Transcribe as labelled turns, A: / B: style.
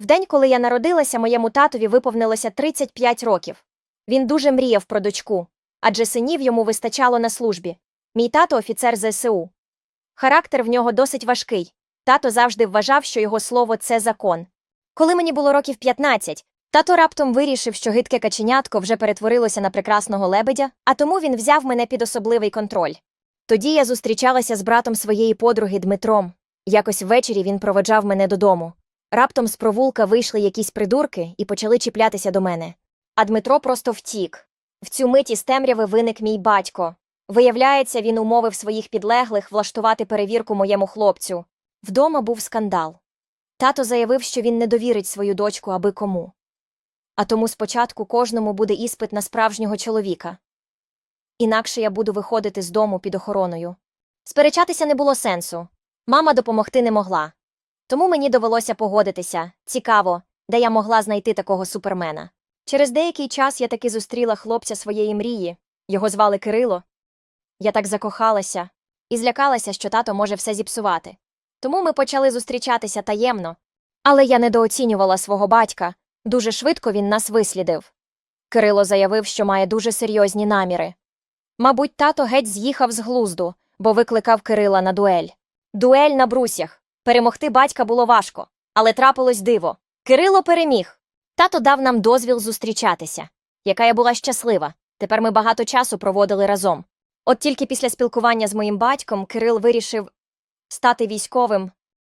A: В день, коли я народилася, моєму татові виповнилося 35 років. Він дуже мріяв про дочку, адже синів йому вистачало на службі. Мій тато офіцер ЗСУ. Характер в нього досить важкий. Тато завжди вважав, що його слово це закон. Коли мені було років 15, тато раптом вирішив, що гидке каченятко вже перетворилося на прекрасного лебедя, а тому він взяв мене під особливий контроль. Тоді я зустрічалася з братом своєї подруги Дмитром. Якось ввечері він проводжав мене додому. Раптом з провулка вийшли якісь придурки і почали чіплятися до мене. А Дмитро просто втік. В цю мить із темряви виник мій батько. Виявляється, він умовив своїх підлеглих влаштувати перевірку моєму хлопцю. Вдома був скандал. Тато заявив, що він не довірить свою дочку аби кому. А тому спочатку кожному буде іспит на справжнього чоловіка. Інакше я буду виходити з дому під охороною. Сперечатися не було сенсу. Мама допомогти не могла. Тому мені довелося погодитися. Цікаво, де я могла знайти такого супермена. Через деякий час я таки зустріла хлопця своєї мрії. Його звали Кирило. Я так закохалася і злякалася, що тато може все зіпсувати. Тому ми почали зустрічатися таємно. Але я недооцінювала свого батька. Дуже швидко він нас вислідив. Кирило заявив, що має дуже серйозні наміри. Мабуть, тато геть з'їхав з глузду, бо викликав Кирила на дуель. Дуель на брусях. Перемогти батька було важко, але трапилось диво. Кирило переміг. Тато дав нам дозвіл зустрічатися, яка я була щаслива. Тепер ми багато часу проводили разом. От тільки після спілкування з моїм батьком Кирил вирішив стати військовим,